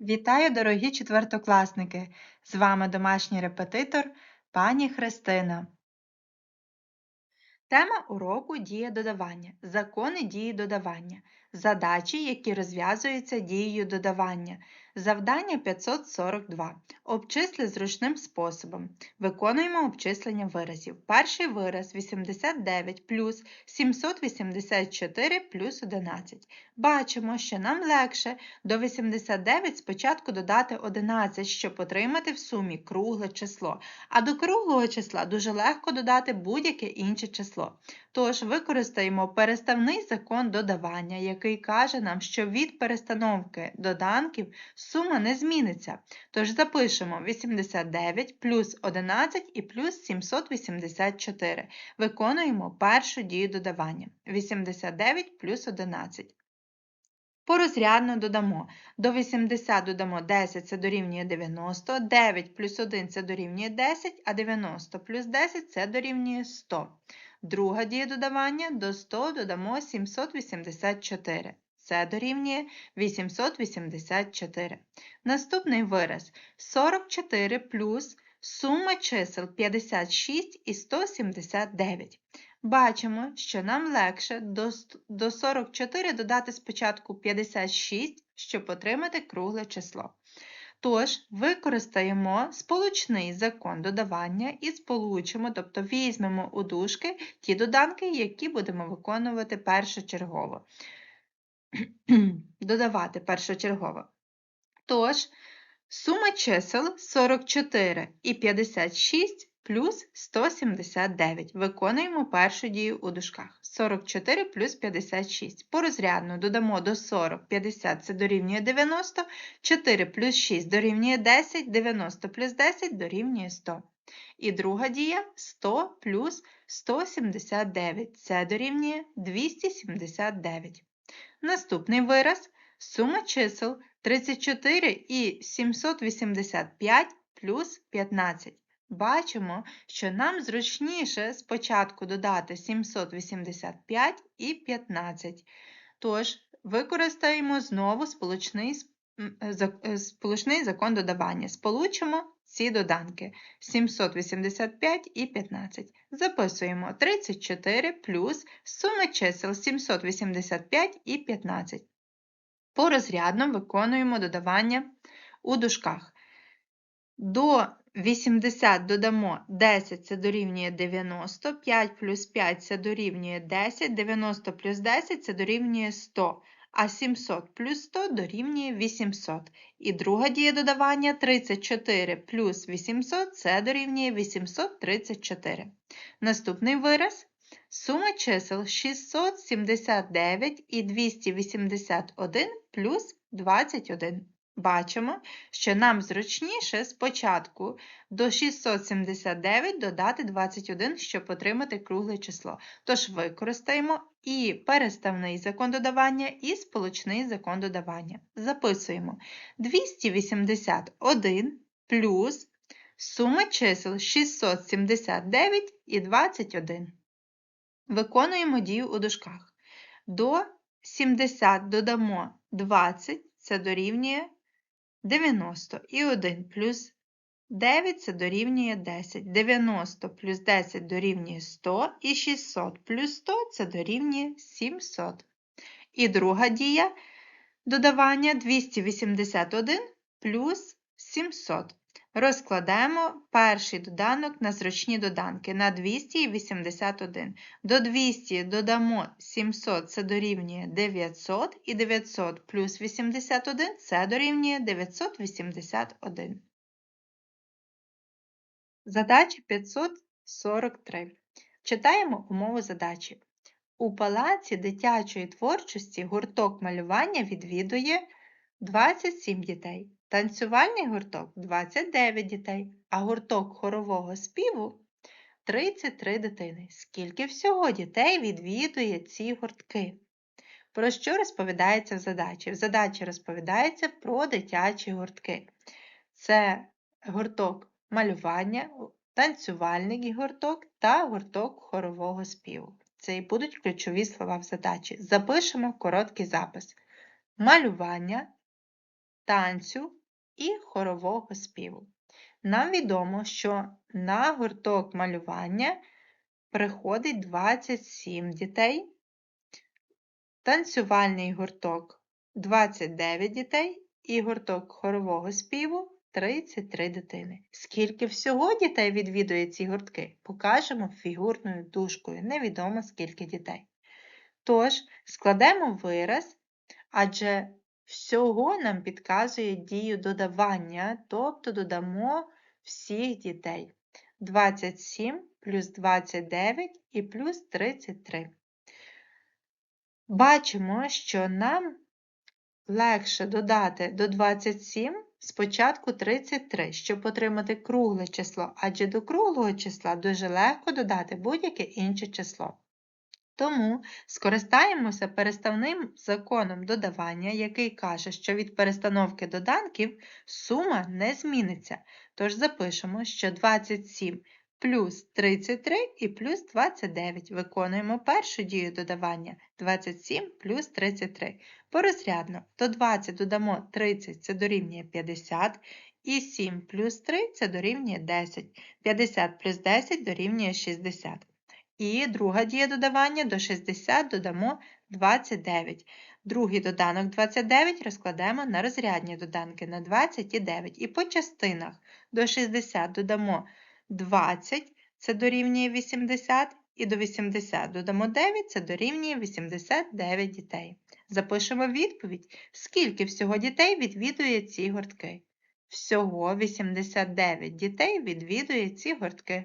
Вітаю, дорогі четвертокласники! З вами домашній репетитор пані Христина. Тема уроку дія додавання. Закони дії додавання. Задачі, які розв'язуються дією додавання. Завдання 542. Обчисли зручним способом. Виконуємо обчислення виразів. Перший вираз 89 плюс 784 плюс 11. Бачимо, що нам легше до 89 спочатку додати 11, щоб отримати в сумі кругле число. А до круглого числа дуже легко додати будь-яке інше число. Тож використаємо переставний закон додавання, який каже нам, що від перестановки доданків сума не зміниться. Тож запишемо 89 плюс 11 і плюс 784. Виконуємо першу дію додавання. 89 плюс 11. Порозрядно додамо. До 80 додамо 10, це дорівнює 90, 9 плюс 1 це дорівнює 10, а 90 плюс 10 це дорівнює 100. Друга дія додавання до 100 додамо 784. Це дорівнює 884. Наступний вираз 44 плюс сума чисел 56 і 179. Бачимо, що нам легше до, до 44 додати спочатку 56, щоб отримати кругле число. Тож, використаємо сполучний закон додавання і сполучимо, тобто візьмемо у дужки ті доданки, які будемо виконувати першочергово. Додавати першочергово. Тож, сума чисел 44 і 56 плюс 179. Виконуємо першу дію у дужках. 44 плюс 56. Порозрядно додамо до 40, 50 це дорівнює 90, 4 плюс 6 дорівнює 10, 90 плюс 10 дорівнює 100. І друга дія 100 плюс 179. Це дорівнює 279. Наступний вираз сума чисел 34 і 785 плюс 15. Бачимо, що нам зручніше спочатку додати 785 і 15. Тож, використаємо знову сполучний, сполучний закон додавання. Сполучимо ці доданки 785 і 15. Записуємо 34 плюс сума чисел 785 і 15. Порозрядно виконуємо додавання у дужках. До 80 додамо 10 це дорівнює 90, 5 плюс 5 це дорівнює 10, 90 плюс 10 це дорівнює 100, а 700 плюс 100 дорівнює 800. І друга дія додавання 34 плюс 800 це дорівнює 834. Наступний вираз. Сума чисел 679 і 281 плюс 21. Бачимо, що нам зручніше спочатку до 679 додати 21, щоб отримати кругле число. Тож використаємо і переставний закон додавання, і сполучний закон додавання. Записуємо 281 плюс сума чисел 679 і 21. Виконуємо дію у дужках. До 70 додамо 20, це дорівнює 90 і 1 плюс 9 це дорівнює 10. 90 плюс 10 дорівнює 100 і 600 плюс 100 це дорівнює 700. І друга дія додавання 281 плюс 700. Розкладаємо перший доданок на зручні доданки на 281. До 200 додамо 700, це дорівнює 900, і 900 плюс 81 це дорівнює 981. Задача 543. Читаємо умову задачі. У палаці дитячої творчості гурток малювання відвідує 27 дітей. Танцювальний гурток 29 дітей, а гурток хорового співу 33 дитини. Скільки всього дітей відвідує ці гуртки? Про що розповідається в задачі? В задачі розповідається про дитячі гуртки. Це гурток малювання, танцювальний гурток та гурток хорового співу. Це і будуть ключові слова в задачі. Запишемо короткий запис. Малювання танцю і хорового співу. Нам відомо, що на гурток малювання приходить 27 дітей, танцювальний гурток 29 дітей і гурток хорового співу 33 дитини. Скільки всього дітей відвідує ці гуртки, покажемо фігурною дужкою. Невідомо скільки дітей. Тож, складемо вираз, адже всього нам підказує дію додавання, тобто додамо всіх дітей. 27 плюс 29 і плюс 33. Бачимо, що нам легше додати до 27 спочатку 33, щоб отримати кругле число, адже до круглого числа дуже легко додати будь-яке інше число. Тому скористаємося переставним законом додавання, який каже, що від перестановки доданків сума не зміниться. Тож запишемо, що 27 плюс 33 і плюс 29. Виконуємо першу дію додавання 27 плюс 33. Порозрядно до 20 додамо 30 це дорівнює 50, і 7 плюс 3 це дорівнює 10. 50 плюс 10 дорівнює 60. І друга дія додавання до 60 додамо 29. Другий доданок 29 розкладемо на розрядні доданки на 20 і 9. І по частинах до 60 додамо 20, це дорівнює 80, і до 80 додамо 9, це дорівнює 89 дітей. Запишемо відповідь, скільки всього дітей відвідує ці гуртки. Всього 89 дітей відвідує ці гуртки.